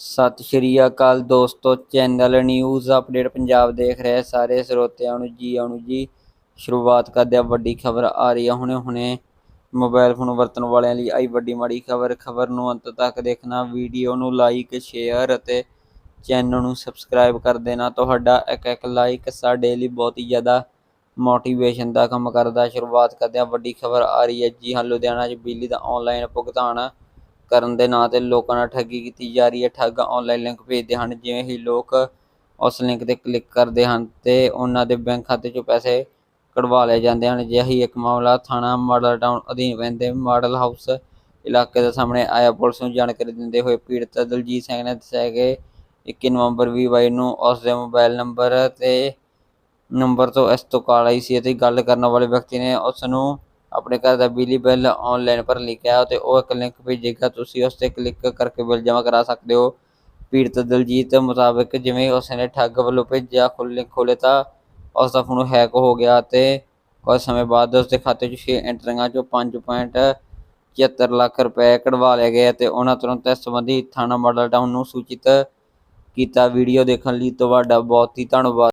ਸਤਿ ਸ਼੍ਰੀ ਅਕਾਲ ਦੋਸਤੋ, channel news update Punjab ਦੇਖ ਰਹੇ ਸਾਰੇ ਸਰੋਤਿਆਂ ਨੂੰ ਜੀ, ਆਉਣ ਜੀ। ਸ਼ੁਰੂਆਤ ਕਰਦੇ ਆ ਵੱਡੀ ਖਬਰ ਆ ਰਹੀ ਹੈ ਹੁਣੇ ਹੁਣੇ। ਮੋਬਾਈਲ ਫੋਨ ਵਰਤਣ ਵਾਲਿਆਂ ਲਈ ਆਈ ਵੱਡੀ ਮਾੜੀ ਖਬਰ। ਖਬਰ ਨੂੰ ਅੰਤ ਤੱਕ ਦੇਖਣਾ, ਵੀਡੀਓ ਨੂੰ ਲਾਈਕ ਸ਼ੇਅਰ ਅਤੇ ਚੈਨਲ ਨੂੰ ਸਬਸਕ੍ਰਾਈਬ ਕਰ ਦੇਣਾ। ਤੁਹਾਡਾ ਇੱਕ ਇੱਕ ਲਾਈਕ ਸਾਡੇ ਲਈ ਬਹੁਤ ਹੀ ਜ਼ਿਆਦਾ ਮੋਟੀਵੇਸ਼ਨ ਦਾ ਕੰਮ ਕਰਦਾ। ਸ਼ੁਰੂਆਤ ਕਰਦੇ ਆ ਵੱਡੀ ਖਬਰ ਆ ਰਹੀ ਹੈ ਜੀ, ਹਾਂ ਲੁਧਿਆਣਾ 'ਚ ਬਿਜਲੀ ਦਾ ਆਨਲਾਈਨ ਭੁਗਤਾਨ ਕਰਨ ਦੇ ਨਾਂ ਤੇ ਲੋਕਾਂ ਨਾਲ ਠੱਗੀ ਕੀਤੀ ਜਾ ਰਹੀ ਹੈ। ਠੱਗ ਆਨਲਾਈਨ ਲਿੰਕ ਭੇਜਦੇ ਹਨ, ਜਿਵੇਂ ਹੀ ਲੋਕ ਉਸ ਲਿੰਕ ਤੇ ਕਲਿੱਕ ਕਰਦੇ ਹਨ ਤੇ ਉਹਨਾਂ ਦੇ ਬੈਂਕ ਖਾਤੇ 'ਚੋਂ ਪੈਸੇ ਕਢਵਾ ਲਏ ਜਾਂਦੇ ਹਨ। ਅਜਿਹਾ ਇੱਕ ਮਾਮਲਾ ਥਾਣਾ ਮਾਡਲ ਟਾਊਨ ਅਧੀਨ ਪੈਂਦੇ ਮਾਡਲ ਹਾਊਸ ਇਲਾਕੇ ਦੇ ਸਾਹਮਣੇ ਆਇਆ। ਪੁਲਿਸ ਨੂੰ ਜਾਣਕਾਰੀ ਦਿੰਦੇ ਹੋਏ ਪੀੜਤ ਦਲਜੀਤ ਸਿੰਘ ਨੇ ਦੱਸਿਆ ਕਿ 21 ਨਵੰਬਰ 2022 ਨੂੰ ਉਸ ਦੇ ਮੋਬਾਈਲ ਨੰਬਰ ਤੇ ਨੰਬਰ ਤੋਂ ਇਸ ਤੋਂ ਕਾਲ ਆਈ ਸੀ ਅਤੇ ਗੱਲ ਕਰਨ ਵਾਲੇ ਵਿਅਕਤੀ ਨੇ ਉਸ ਨੂੰ ਆਪਣੇ ਘਰ ਦਾ ਬਿਜਲੀ ਬਿੱਲ ਆਨਲਾਈਨ ਭਰਨ ਲਈ ਕਿਹਾ ਤੇ ਉਹ ਇੱਕ ਲਿੰਕ ਭੇਜੇਗਾ, ਤੁਸੀਂ ਉਸ ਤੇ ਕਲਿੱਕ ਕਰਕੇ ਬਿੱਲ ਜਮ੍ਹਾਂ ਕਰਾ ਸਕਦੇ ਹੋ। ਪੀੜਤ ਦਲਜੀਤ ਮੁਤਾਬਕ ਜਿਵੇਂ ਉਸ ਨੇ ਠੱਗ ਵੱਲੋਂ ਭੇਜਿਆ ਖੁੱਲ੍ਹ ਲਿੰਕ ਤਾਂ ਉਸ ਦਾ ਫੋਨ ਹੈਕ ਹੋ ਗਿਆ ਤੇ ਕੁਝ ਸਮੇਂ ਬਾਅਦ ਉਸ ਦੇ ਖਾਤੇ 'ਚ ਛੇ ਐਂਟਰੀਆਂ 'ਚੋਂ 5.76 ਲੱਖ ਰੁਪਏ ਕਢਵਾ ਲਏ ਗਏ ਅਤੇ ਉਹਨਾਂ ਤੁਰੰਤ ਇਸ ਸੰਬੰਧੀ ਥਾਣਾ ਮਾਡਲ ਟਾਊਨ ਨੂੰ ਸੂਚਿਤ ਕੀਤਾ। ਵੀਡੀਓ ਦੇਖਣ ਲਈ ਤੁਹਾਡਾ ਬਹੁਤ ਹੀ ਧੰਨਵਾਦ।